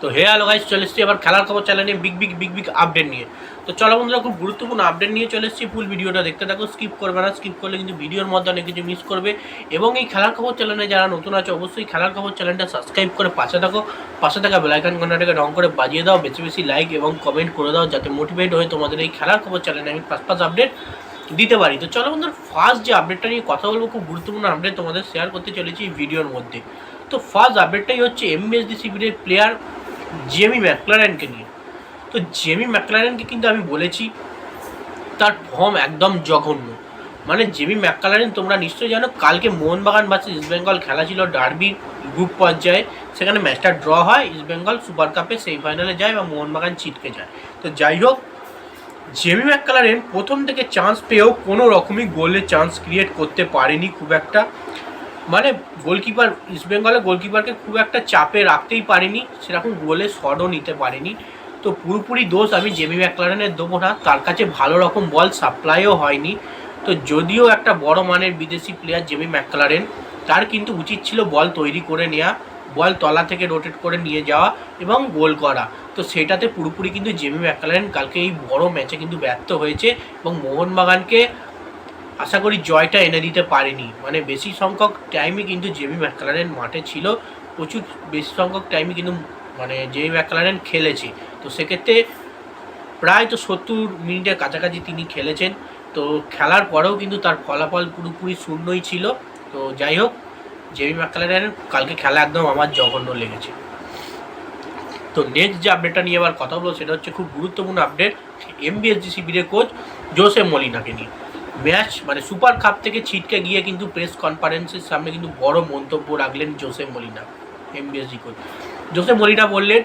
তো হে hello guys চলে এসেছি এবার খেলার খবর চ্যানেল চ্যানেলে big big big big update নিয়ে। তো চলো বন্ধুরা, খুব গুরুত্বপূর্ণ আপডেট নিয়ে চলে এসেছি ফুল ভিডিওটা। দেখতে থাকো স্কিপ করবে না স্কিপ করলে কিন্তু ভিডিওর মধ্যে অনেক কিছু মিস করবে। এবং এই খেলার খবর চ্যানেলে যারা নতুন আছে, অবশ্যই খেলার খবর চ্যানেলটা সাবস্ক্রাইব করে পাশে থাকো। পাশে থাকা বেলাইকান ঘন্টাটাকে রং করে বাজিয়ে দাও, বেশি বেশি লাইক এবং কমেন্ট করে দাও, যাতে মোটিভেট হয়ে তোমাদের এই খেলার খবর চ্যানেলে আমি পাঁচ পাঁচ আপডেট দিতে পারি। তো চলো বন্ধুরা ফার্স্ট যে আপডেটটা নিয়ে কথা বলব, খুব গুরুত্বপূর্ণ আপডেট তোমাদের শেয়ার করতে চলেছি এই ভিডিওর মধ্যে। তো ফার্স্ট আপডেটটাই হচ্ছে এমবিএসডি শিবিরের প্লেয়ার জেমি ম্যাকলারেনকে নিয়ে। তো জেমি ম্যাকলারেনকে কিন্তু আমি বলেছি, তার ফর্ম একদম জঘন্য। মানে জেমি ম্যাকলারেন তোমরা নিশ্চয়ই জানো, কালকে মোহনবাগান ভার্সেস ইস্টবেঙ্গল খেলা ছিল ডার্বির গ্রুপ পর্যায়ে। সেখানে ম্যাচটা ড্র হয় ইস্টবেঙ্গল সুপার কাপে সেমিফাইনালে যায় বা মোহনবাগান ছিটকে যায়। তো যাই হোক জেমি ম্যাকলারেন প্রথম থেকে চান্স পেয়েও কোনো রকমই গোলের চান্স ক্রিয়েট করতে পারেনি খুব একটা। মানে গোলকিপার ইস্টবেঙ্গলের গোলকিপারকে খুব একটা চাপে রাখতেই পারেনি, সেরকম গোলে শটও নিতে পারেনি। তো পুরোপুরি দোষ আমি জেমি ম্যাকলারেনের দেবো না, তার কাছে ভালো রকম বল সাপ্লাইও হয়নি। তো যদিও একটা বড় মানের বিদেশি প্লেয়ার জেমি ম্যাকলারেন তার কিন্তু উচিত ছিল বল তৈরি করে নেওয়া বল তলা থেকে রোটেট করে নিয়ে যাওয়া এবং গোল করা। তো সেটাতে পুরোপুরি কিন্তু জেমি ম্যাকলারেন কালকে এই বড় ম্যাচে কিন্তু ব্যর্থ হয়েছে এবং মোহনবাগানকে আশা করি জয়টা এনে দিতে পারেনি। মানে বেশি সংখ্যক টাইমই কিন্তু জেমি ম্যাকলারেন মাঠে ছিল। প্রচুর বেশি সংখ্যক টাইমই কিন্তু মানে জেমি ম্যাকলারেন খেলেছে। তো সেক্ষেত্রে প্রায় তো সত্তর মিনিটের কাছাকাছি তিনি খেলেছেন। তো খেলার পরেও কিন্তু তার ফলাফল পুরোপুরি শূন্যই ছিল। তো যাই হোক জেমি ম্যাকলারেন কালকে খেলা একদম আমার জঘন্য লেগেছে। তো নেক্সট যে আপডেটটা নিয়ে আবার কথা বলব, সেটা হচ্ছে খুব গুরুত্বপূর্ণ আপডেট এমবিএসজি শিবিরের কোচ জোসে মলিনাকে নিয়ে। ম্যাচ মানে সুপার কাপ থেকে ছিটকে গিয়ে কিন্তু প্রেস কনফারেন্সের সামনে কিন্তু বড় মন্তব্য রাখলেন Jose Molina M B S G coach Jose Molina বললেন,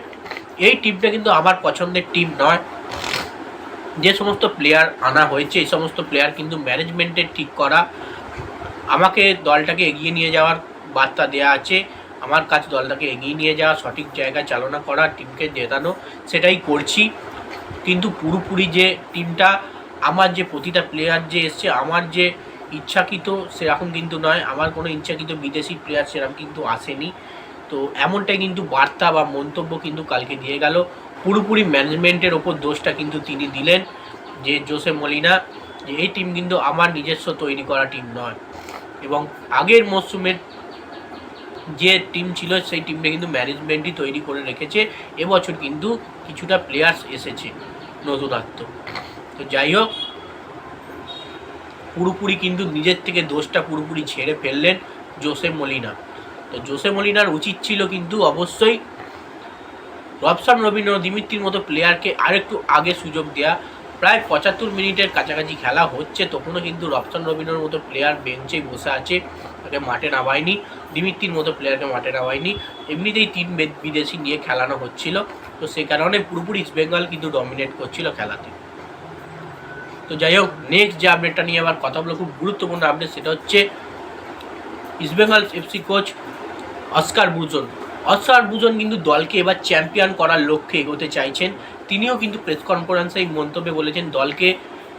এই টিমটা কিন্তু আমার পছন্দের টিম নয়। যে সমস্ত প্লেয়ার আনা হয়েছে, এই সমস্ত প্লেয়ার কিন্তু ম্যানেজমেন্টের ঠিক করা। আমাকে দলটাকে এগিয়ে নিয়ে যাওয়ার বার্তা দেওয়া আছে। আমার কাছে দলটাকে এগিয়ে নিয়ে যাওয়া, সঠিক জায়গায় চালনা করা টিমকে জেতানো, সেটাই করছি। কিন্তু পুরোপুরি যে টিমটা আমার যে প্রতিটা প্লেয়ার যে এসছে, আমার যে ইচ্ছাকৃত সেরকম কিন্তু নয়। আমার কোনো ইচ্ছাকৃত বিদেশি প্লেয়ার সেরকম কিন্তু আসেনি। তো এমনটাই কিন্তু বার্তা বা মন্তব্য কিন্তু কালকে দিয়ে গেল। পুরোপুরি ম্যানেজমেন্টের ওপর দোষটা কিন্তু তিনি দিলেন যে জোসে মলিনা, যে এই টিম কিন্তু আমার নিজস্ব তৈরি করা টিম নয়। এবং আগের মরশুমের যে টিম ছিল, সেই টিমটা কিন্তু ম্যানেজমেন্টই তৈরি করে রেখেছে। এবছর কিন্তু কিছুটা প্লেয়ার্স এসেছে নতুনত্ব তো যাই হোক, পুরোপুরি কিন্তু নিজের থেকে দোষটা পুরোপুরি ছেড়ে ফেললেন জোসে মলিনা। তো জোসে মলিনার উচিত ছিল কিন্তু অবশ্যই রবসান রবীন্দ্র দিমিত্রির মতো প্লেয়ারকে আরেকটু আগে সুযোগ দেওয়া প্রায় পঁচাত্তর মিনিটের কাছাকাছি খেলা হচ্ছে, তখনও কিন্তু রবসান রবীন্দ্রর মতো প্লেয়ার বেঞ্চে বসে আছে, তাকে মাঠে নামায়নি। দিমিত্রির মতো প্লেয়ারকে মাঠে নামায়নি। এমনিতেই তিন বিদেশি নিয়ে খেলানো হচ্ছিল। তো সে কারণে পুরোপুরি ইস্ট বেঙ্গল কিন্তু ডমিনেট করছিল খেলাতে। তো যাই হোক নেক্সট যে আপডেটটা নিয়ে আবার কথা খুব গুরুত্বপূর্ণ আপডেট সেটা হচ্ছে East Bengal F C coach Oscar Bruzon Oscar Bruzon কিন্তু দলকে এবার চ্যাম্পিয়ন করার লক্ষ্যে এগোতে চাইছেন। তিনিও কিন্তু প্রেস কনফারেন্সে এই মন্তব্যে বলেছেন, দলকে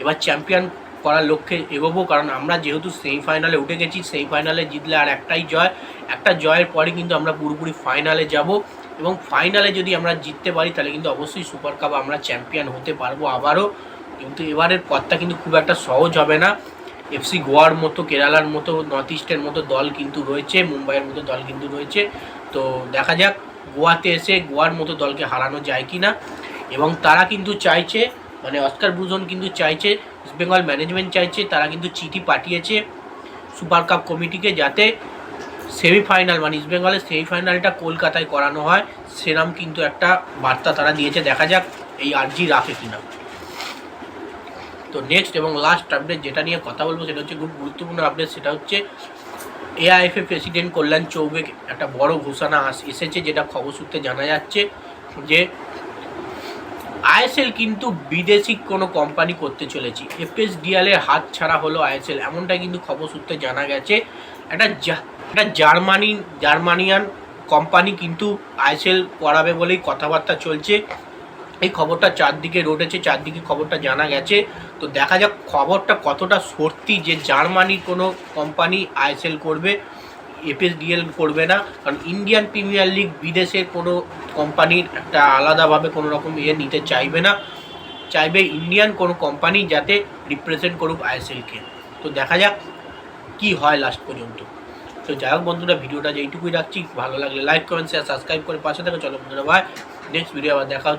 এবার চ্যাম্পিয়ন করার লক্ষ্যে এগোবো, কারণ আমরা যেহেতু সেমিফাইনালে উঠে গেছি সেমিফাইনালে জিতলে আর একটাই জয়। একটা জয়ের পরে কিন্তু আমরা পুরোপুরি ফাইনালে যাব এবং ফাইনালে যদি আমরা জিততে পারি, তাহলে কিন্তু অবশ্যই সুপার কাপ আমরা চ্যাম্পিয়ন হতে পারব আবারও। কিন্তু এবারের পথটা কিন্তু খুব একটা সহজ হবে না। এফসি গোয়ার মতো, কেরালার মতো নর্থ ইস্টের মতো দল কিন্তু রয়েছে, মুম্বাইয়ের মতো দল কিন্তু রয়েছে। তো দেখা যাক, গোয়াতে এসে গোয়ার মতো দলকে হারানো যায় কি না এবং তারা কিন্তু চাইছে মানে অস্কার বুজন কিন্তু চাইছে ইস্টবেঙ্গল ম্যানেজমেন্ট চাইছে, তারা কিন্তু চিঠি পাঠিয়েছে সুপার কাপ কমিটিকে যাতে সেমিফাইনাল মানে ইস্ট ইস্টবেঙ্গলের সেমিফাইনালটা কলকাতায় করানো হয়। সেরাম কিন্তু একটা বার্তা তারা দিয়েছে। দেখা যাক, এই আর্জি রাখে কিনা। তো নেক্সট এবং লাস্ট আপডেট যেটা নিয়ে কথা বলব সেটা হচ্ছে খুব গুরুত্বপূর্ণ আপডেট সেটা হচ্ছে এআইএফএ প্রেসিডেন্ট কল্যাণ চৌবে একটা বড় ঘোষণা আস- এসেছে যেটা খবর সূত্রে জানা যাচ্ছে যে আইএসএল কিন্তু বিদেশি কোনো কোম্পানি করতে চলেছে। এফএসডিএল এর হাত ছাড়া হলো আইএসএল এমনটা কিন্তু খবর সূত্রে জানা গেছে। একটা একটা জার্মানি, জার্মানিয়ান কোম্পানি কিন্তু আইএসএল করাবে বলেই কথাবার্তা চলছে। এই খবরটা চারদিকে রটেছে, চারদিকে খবরটা জানা গেছে। তো দেখা যাক খবরটা কতটা সত্যি যে জার্মানির কোনো কোম্পানি আইএসএল করবে এপিএসডিএল করবে না। কারণ ইন্ডিয়ান প্রিমিয়ার লিগ বিদেশের কোনো কোম্পানির একটা আলাদাভাবে কোনো রকম ইয়ে নিতে চাইবে না। চাইবে ইন্ডিয়ান কোনো কোম্পানি যাতে রিপ্রেজেন্ট করুক আইএসএলকে তো দেখা যাক কি হয় লাস্ট পর্যন্ত। তো যাই হোক বন্ধুরা, ভিডিওটা যেইটুকুই রাখছি, ভালো লাগলে লাইক কমেন্ট শেয়ার সাবস্ক্রাইব করে পাশে থেকে চলো বন্ধুরা ভাই নেক্সট ভিডিও আবার দেখা।